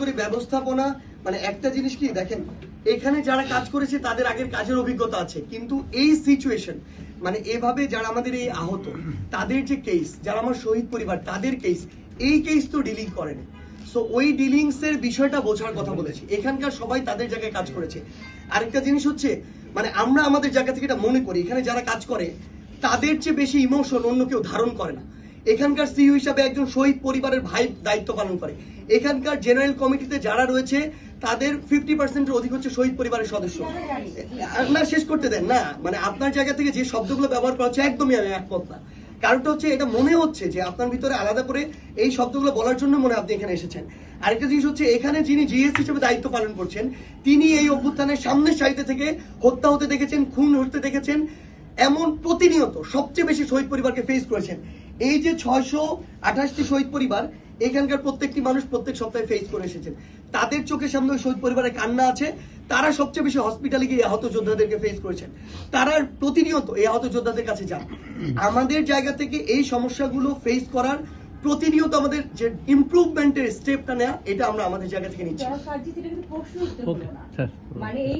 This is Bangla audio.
করি ব্যবস্থাপনা মানে একটা জিনিস কি, দেখেন, এখানে যারা কাজ করেছে, তাদের আগের কাজের অভিজ্ঞতা আছে। কিন্তু এই সিচুয়েশন মানে এভাবে যারা আমাদের এই আহত, তাদের যে কেস যারা আমার শহীদ পরিবার, তাদের কেস এই কেস তো ডিলিং করেনি সো ওই ডিলিংস এর বিষয়টা বোঝার কথা বলেছি। এখানকার সবাই তাদের জায়গায় কাজ করেছে। আরেকটা জিনিস হচ্ছে মানে আমরা আমাদের জায়গা থেকে এটা মনে করি, এখানে যারা কাজ করে, তাদের চেয়ে বেশি ইমোশন অন্য কেউ ধারণ করে না। এখানকার সিইও হিসাবে একজন শহীদ পরিবারের ভাই দায়িত্ব পালন করে। এখানকার জেনারেল কমিটিতে যারা রয়েছে, তাদের ফিফটি পার্সেন্টের অধিক হচ্ছে শহীদ পরিবারের সদস্য। না, শেষ করতে দেন, না। মানে আপনার জায়গা থেকে যে শব্দগুলো ব্যবহার করা হচ্ছে একদমই আমি একমত না। কারণটা হচ্ছে, এটা মনে হচ্ছে যে আপনার ভিতরে আলাদা করে এই শব্দগুলো বলার জন্য মনে আপনি এখানে এসেছেন। আরেকটা জিনিস হচ্ছে, এখানে যিনি জিএস হিসেবে দায়িত্ব পালন করছেন, তিনি এই অভ্যুত্থানের সামনের সারিতে থেকে হত্যা হতে দেখেছেন, খুন হতে দেখেছেন, এমন প্রতিনিয়ত সবচেয়ে বেশি শহীদ পরিবারকে ফেস করেছেন। এই যে ছয়শো আঠাশটি শহীদ পরিবার এখানকার প্রত্যেকটি মানুষ প্রত্যেক সপ্তাহে ফেস করে এসেছেন। তাদের চোখের সামনে শহীদ পরিবারের কান্না আছে। তারা সবচেয়ে বেশি হসপিটালে গিয়ে আহত যোদ্ধাদেরকে ফেস করেছেন। তারা প্রতিনিয়ত এই আহত যোদ্ধাদের কাছে যান। আমাদের জায়গা থেকে এই সমস্যাগুলো ফেস করার প্রতিনিয়ত আমাদের যে ইমপ্রুভমেন্টের স্টেপটা নেওয়া এটা আমরা আমাদের জায়গা থেকে নিচ্ছি। মানে এই